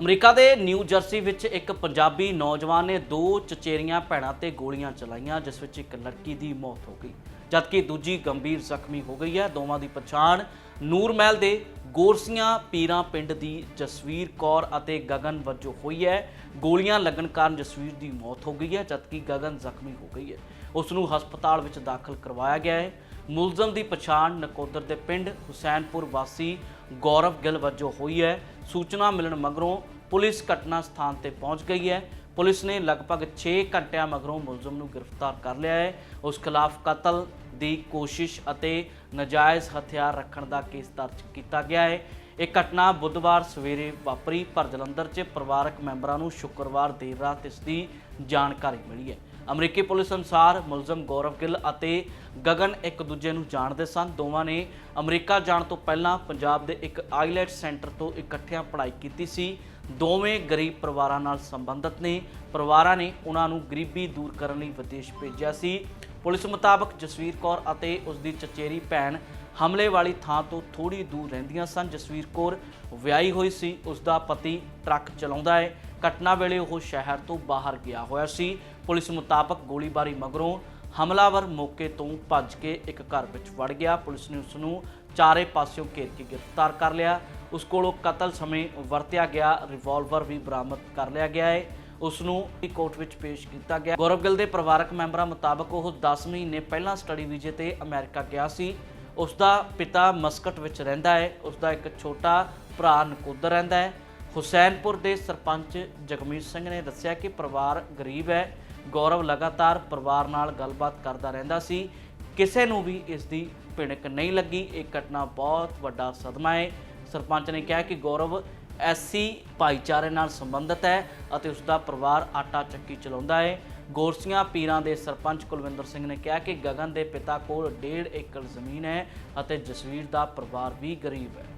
America ਦੇ new jersey ਵਿੱਚ ਇੱਕ ਪੰਜਾਬੀ ਨੌਜਵਾਨ ਨੇ ਦੋ ਚਚੇਰੀਆਂ ਭੈਣਾਂ ਤੇ ਗੋਲੀਆਂ ਚਲਾਈਆਂ, ਜਿਸ ਵਿੱਚ ਇੱਕ ਲੜਕੀ ਦੀ ਮੌਤ ਹੋ ਗਈ। ਜਦਕਿ ਦੂਜੀ ਗੰਭੀਰ ਜ਼ਖਮੀ ਹੋ ਗਈ ਹੈ, ਦੋਵਾਂ ਦੀ ਪਛਾਣ ਨੂਰਮਹਿਲ ਦੇ ਗੋਰਸੀਆਂ ਪੀਰਾਂ ਪਿੰਡ ਦੀ ਜਸਵੀਰ ਕੌਰ ਅਤੇ ਗਗਨ ਵਜੋਂ ਹੋਈ ਹੈ। ਗੋਲੀਆਂ ਲੱਗਣ ਕਾਰਨ ਜਸਵੀਰ ਦੀ ਮੌਤ ਹੋ ਗਈ ਹੈ, ਜਦਕਿ ਗਗਨ ਜ਼ਖਮੀ ਹੋ ਗਈ ਹੈ। ਉਸ ਨੂੰ ਹਸਪਤਾਲ ਵਿੱਚ ਦਾਖਲ ਕਰਵਾਇਆ ਗਿਆ ਹੈ। ਮੁਲਜ਼ਮ ਦੀ ਪਛਾਣ ਨਕੋਦਰ ਦੇ ਪਿੰਡ ਹੁਸੈਨਪੁਰ ਵਾਸੀ ਗੌਰਵ ਗਿੱਲ ਵਜੋਂ ਹੋਈ ਹੈ। ਸੂਚਨਾ ਮਿਲਣ ਮਗਰੋਂ ਪੁਲਿਸ ਘਟਨਾ ਸਥਾਨ ਤੇ ਪਹੁੰਚ ਗਈ ਹੈ। ਪੁਲਿਸ ਨੇ ਲਗਭਗ 6 ਘੰਟਿਆਂ ਮਗਰੋਂ ਮੁਲਜ਼ਮ ਨੂੰ ਗ੍ਰਿਫਤਾਰ ਕਰ ਲਿਆ ਹੈ। ਉਸ ਖਿਲਾਫ ਕਤਲ ਦੀ ਕੋਸ਼ਿਸ਼ ਅਤੇ ਨਜਾਇਜ਼ ਹਥਿਆਰ ਰੱਖਣ ਦਾ ਕੇਸ ਦਰਜ ਕੀਤਾ ਗਿਆ ਹੈ। ਇਹ ਘਟਨਾ ਬੁੱਧਵਾਰ ਸਵੇਰੇ ਵਾਪਰੀ, ਪਰ ਜਲੰਧਰ 'ਚ ਪਰਿਵਾਰਕ ਮੈਂਬਰਾਂ ਨੂੰ ਸ਼ੁੱਕਰਵਾਰ ਦੇਰ ਰਾਤ ਇਸ ਦੀ ਜਾਣਕਾਰੀ ਮਿਲੀ ਹੈ। ਅਮਰੀਕੀ ਪੁਲਿਸ ਅਨੁਸਾਰ ਮੁਲਜ਼ਮ ਗੌਰਵ ਗਿੱਲ ਅਤੇ ਗਗਨ ਇੱਕ ਦੂਜੇ ਨੂੰ ਜਾਣਦੇ ਸਨ। ਦੋਵਾਂ ਨੇ ਅਮਰੀਕਾ ਜਾਣ ਤੋਂ ਪਹਿਲਾਂ ਪੰਜਾਬ ਦੇ ਇੱਕ ਆਈਲੈਟ ਸੈਂਟਰ ਤੋਂ ਇਕੱਠਿਆਂ ਪੜ੍ਹਾਈ ਕੀਤੀ ਸੀ। ਦੋਵੇਂ ਗਰੀਬ ਪਰਿਵਾਰਾਂ ਨਾਲ ਸੰਬੰਧਿਤ ਨੇ। ਪਰਿਵਾਰਾਂ ਨੇ ਉਹਨਾਂ ਨੂੰ ਗਰੀਬੀ ਦੂਰ ਕਰਨ ਲਈ ਵਿਦੇਸ਼ ਭੇਜਿਆ ਸੀ। ਪੁਲਿਸ ਮੁਤਾਬਕ ਜਸਵੀਰ ਕੌਰ ਅਤੇ ਉਸ ਦੀ ਚਚੇਰੀ ਭੈਣ ਹਮਲੇ ਵਾਲੀ ਥਾਂ ਤੋਂ ਥੋੜੀ ਦੂਰ ਰਹਿੰਦੀਆਂ ਸਨ। ਜਸਵੀਰ ਕੌਰ ਵਿਆਹੀ ਹੋਈ ਸੀ। ਉਸ ਦਾ ਪਤੀ ਟਰੱਕ ਚਲਾਉਂਦਾ ਹੈ। ਘਟਨਾ ਵੇਲੇ ਉਹ ਸ਼ਹਿਰ ਤੋਂ ਬਾਹਰ ਗਿਆ ਹੋਇਆ ਸੀ। ਪੁਲਿਸ ਮੁਤਾਬਕ ਗੋਲੀਬਾਰੀ ਮਗਰੋਂ ਹਮਲਾਵਰ ਮੌਕੇ ਤੋਂ ਭੱਜ ਕੇ ਇੱਕ ਘਰ ਵਿੱਚ ਵੜ ਗਿਆ। ਪੁਲਿਸ ਨੇ ਉਸ ਨੂੰ ਚਾਰੇ ਪਾਸਿਓਂ ਘੇਰ ਕੇ ਗ੍ਰਿਫਤਾਰ ਕਰ ਲਿਆ। ਉਸ ਕੋਲੋਂ ਕਤਲ ਸਮੇਂ ਵਰਤਿਆ ਗਿਆ ਰਿਵਾਲਵਰ ਵੀ ਬਰਾਮਦ ਕਰ ਲਿਆ ਗਿਆ ਹੈ। ਉਸ ਨੂੰ ਕੋਰਟ ਵਿੱਚ ਪੇਸ਼ ਕੀਤਾ ਗਿਆ। ਗੌਰਵ ਗਿੱਲ ਦੇ ਪਰਿਵਾਰਕ ਮੈਂਬਰਾਂ ਮੁਤਾਬਕ ਉਹ 10 ਮਹੀਨੇ ਪਹਿਲਾਂ ਸਟੱਡੀ ਵੀਜ਼ੇ ਤੇ ਅਮਰੀਕਾ ਗਿਆ ਸੀ। ਉਸ ਦਾ ਪਿਤਾ ਮਸਕਟ ਵਿੱਚ ਰਹਿੰਦਾ ਹੈ। ਉਸ ਦਾ ਇੱਕ ਛੋਟਾ ਭਰਾ ਨਕੋਦਰ ਰਹਿੰਦਾ ਹੈ। ਹੁਸੈਨਪੁਰ ਦੇ ਸਰਪੰਚ ਜਗਮੀਤ ਸਿੰਘ ਨੇ ਦੱਸਿਆ ਕਿ ਪਰਿਵਾਰ ਗਰੀਬ ਹੈ। ਗੌਰਵ ਲਗਾਤਾਰ ਪਰਿਵਾਰ ਨਾਲ ਗੱਲਬਾਤ ਕਰਦਾ ਰਹਿੰਦਾ ਸੀ। ਕਿਸੇ ਨੂੰ ਵੀ ਇਸ ਦੀ ਭਿਣਕ ਨਹੀਂ ਲੱਗੀ। ਇਹ ਘਟਨਾ ਬਹੁਤ ਵੱਡਾ ਸਦਮਾ ਹੈ। ਸਰਪੰਚ ਨੇ ਕਿਹਾ ਕਿ ਗੌਰਵ ਐਸਸੀ ਭਾਈਚਾਰੇ ਨਾਲ ਸੰਬੰਧਿਤ ਹੈ ਅਤੇ ਉਸ ਦਾ ਪਰਿਵਾਰ ਆਟਾ ਚੱਕੀ ਚਲਾਉਂਦਾ ਹੈ। ਗੋਰਸੀਆਂ ਪੀਰਾਂ ਦੇ ਸਰਪੰਚ ਕੁਲਵਿੰਦਰ ਸਿੰਘ ਨੇ ਕਿਹਾ ਕਿ ਗਗਨ ਦੇ ਪਿਤਾ ਕੋਲ 1.5 ਏਕੜ ਜ਼ਮੀਨ ਹੈ ਅਤੇ ਜਸਵੀਰ ਦਾ ਪਰਿਵਾਰ ਵੀ ਗਰੀਬ ਹੈ।